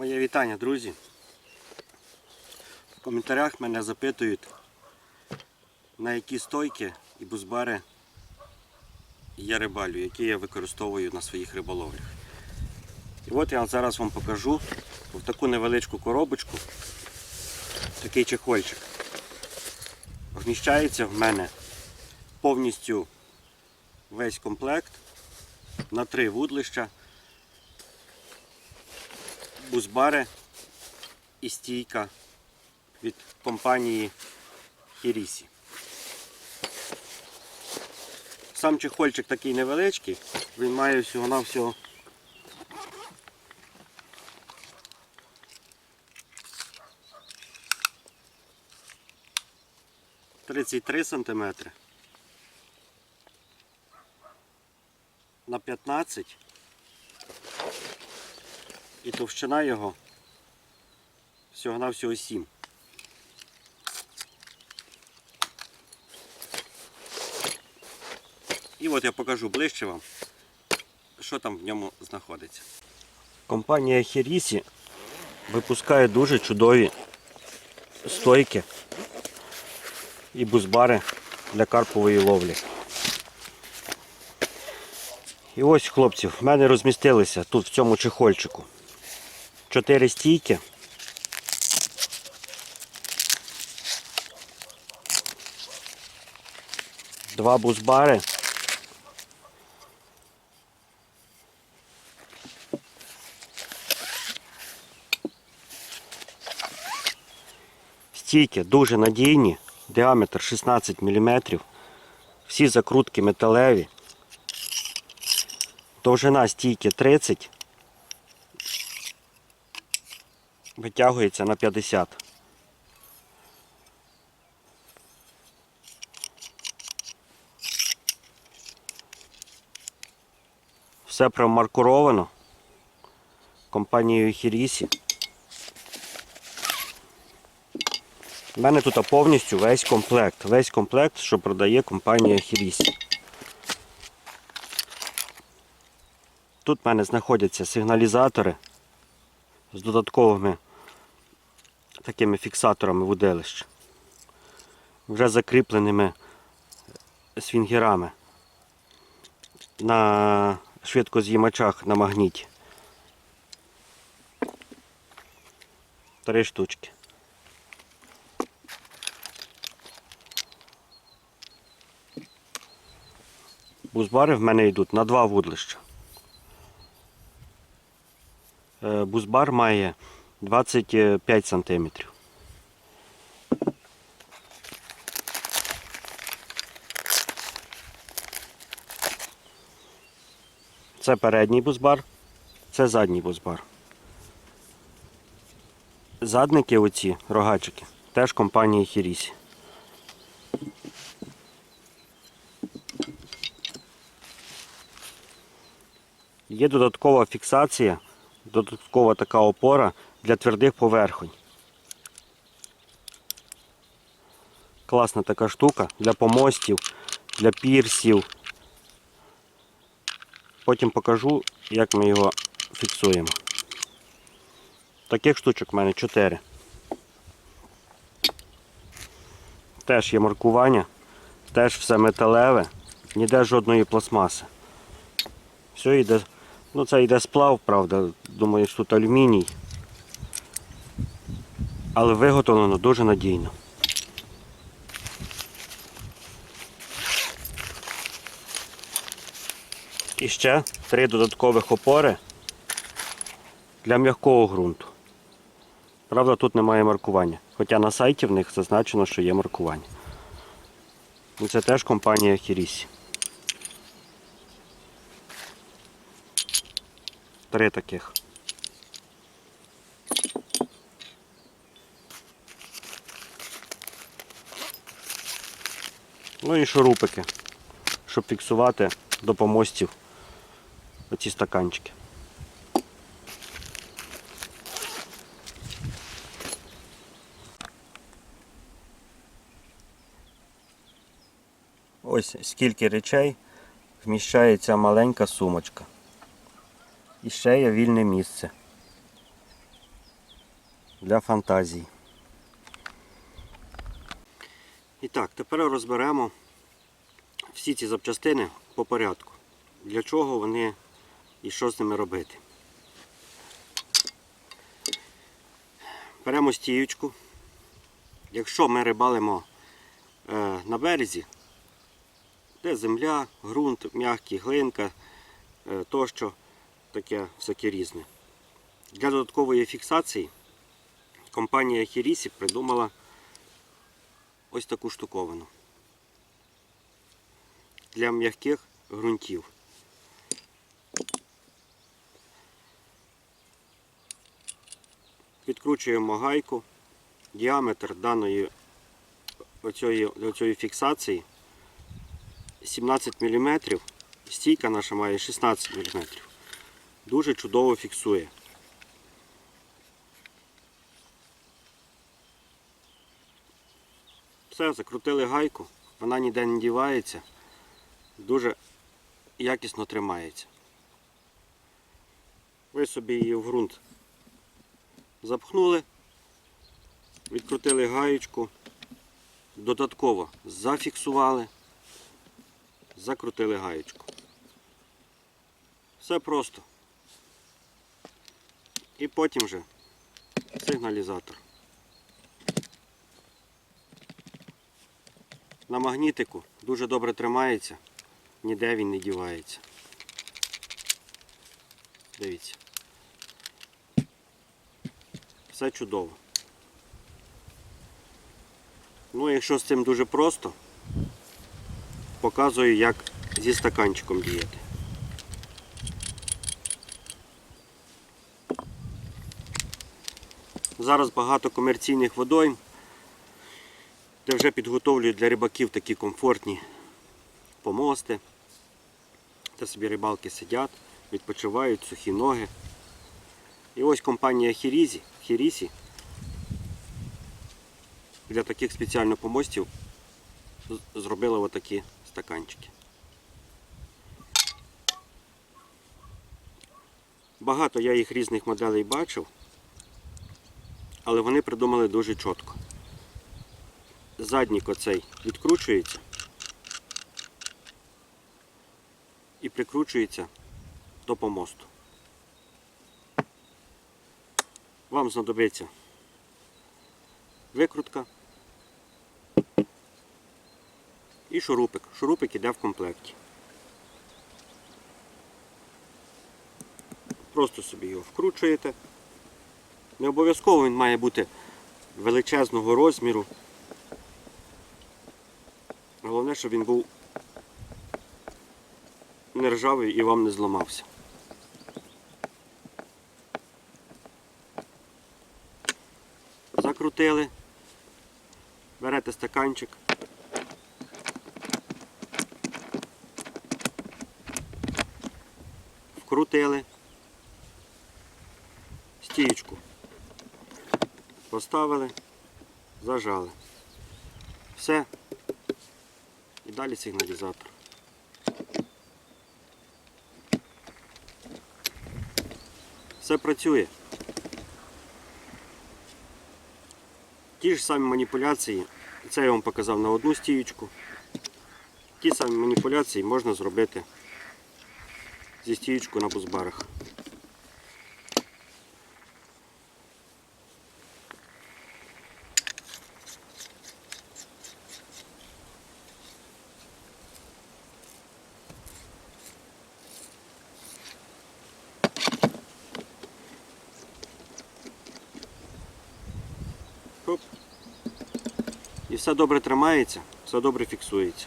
Моє вітання, друзі. В коментарях мене запитують, на які стойки і бузбари я рибалю, які я використовую на своїх риболовлях. І от я зараз вам покажу в таку невеличку коробочку, такий чехольчик. Вміщається в мене повністю весь комплект на три вудлища, бузбари і стійка від компанії Хірісі. Сам чехольчик такий невеличкий, він має всього-навсього тридцять три сантиметри на 15 і товщина його всього-навсього 7. І от я покажу ближче вам, що там в ньому знаходиться. Компанія Хірісі випускає дуже чудові стойки і бузбари для карпової ловлі. І ось, хлопці, в мене розмістилися тут в цьому чехольчику. Чотири стійки. Два бузбари. Стійки дуже надійні, діаметр 16 мм. Всі закрутки металеві. Довжина стійки 30. Витягується на 50. Все промаркуровано компанією Хірісі. У мене тут повністю весь комплект. Весь комплект, що продає компанія Хірісі. Тут в мене знаходяться сигналізатори з додатковими такими фіксаторами вуделищ. Вже закріпленими свінгерами на швидкоз'їмачах на магніті. Три штучки. Бузбари в мене йдуть на два вудлища. Е, Бузбар має 25 сантиметрів. Це передній бузбар, це задній бузбар. Задники оці, рогачики, теж компанії Хірісі. Є додаткова фіксація, додаткова така опора для твердих поверхонь. Класна така штука для помостів, для пірсів. Потім покажу, як ми його фіксуємо. Таких штучок в мене 4. Теж є маркування, теж все металеве, ніде жодної пластмаси. Все йде, ну це йде сплав, правда, думаю, що тут алюміній. Але виготовлено дуже надійно. І ще три додаткових опори для м'якого ґрунту. Правда, тут немає маркування. Хоча на сайті в них зазначено, що є маркування. Це теж компанія Хірісі. Три таких. Ну і шурупики, щоб фіксувати до помостів оці стаканчики. Ось скільки речей вміщається маленька сумочка. І ще є вільне місце. для фантазії. І так, тепер розберемо всі ці запчастини по порядку. Для чого вони і що з ними робити. Беремо стіючку. Якщо ми рибалимо е, на березі, де земля, ґрунт, м'який, глинка, е, тощо, таке всяке різне. Для додаткової фіксації компанія Хірісі придумала ось таку штуковину для м'яких ґрунтів. Відкручуємо гайку. Діаметр даної оцієї, оцієї фіксації 17 мм. Стійка наша має 16 мм. Дуже чудово фіксує. Все, закрутили гайку, вона ніде не дівається, дуже якісно тримається. Ви собі її в ґрунт запхнули, відкрутили гаєчку, додатково зафіксували, закрутили гаєчку. Все просто. І потім вже сигналізатор. На магнітику дуже добре тримається, ніде він не дівається. Дивіться. Все чудово. Ну, якщо з цим дуже просто, показую, як зі стаканчиком діяти. Зараз багато комерційних водойм, де вже підготовлюють для рибаків такі комфортні помости. Де собі рибалки сидять, відпочивають, сухі ноги. І ось компанія Хірізі, Хірісі для таких спеціально помостів зробила отакі стаканчики. Багато я їх різних моделей бачив, але вони придумали дуже чітко. Заднік оцей відкручується і прикручується до помосту. Вам знадобиться викрутка і шурупик. Шурупик іде в комплекті. Просто собі його вкручуєте. Не обов'язково він має бути величезного розміру. Головне, щоб він був не ржавий і вам не зламався. Закрутили, берете стаканчик. Вкрутили стіючку. Поставили, зажали. Все. Далі сигналізатор. Все працює. Ті ж самі маніпуляції, це я вам показав на одну стіючку. Ті самі маніпуляції можна зробити зі стіючкою на бузбарах. Все добре тримається, все добре фіксується.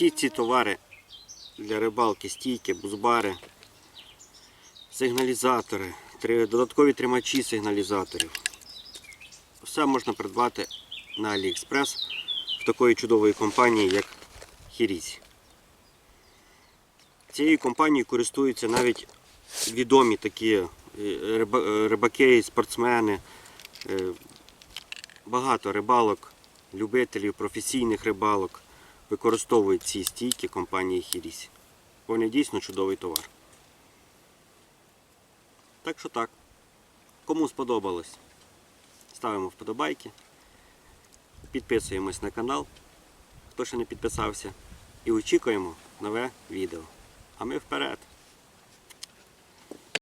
Всі ці товари для рибалки, стійки, бузбари, сигналізатори, додаткові тримачі сигналізаторів. Все можна придбати на AliExpress в такої чудової компанії, як Хірісь. Цією компанією користуються навіть відомі такі е, е, рибаки, спортсмени, е, багато рибалок, любителів, професійних рибалок використовують ці стійки компанії Хіріс. Вони дійсно чудовий товар. Так що так. Кому сподобалось, ставимо вподобайки, підписуємось на канал, хто ще не підписався, і очікуємо нове відео. А ми вперед!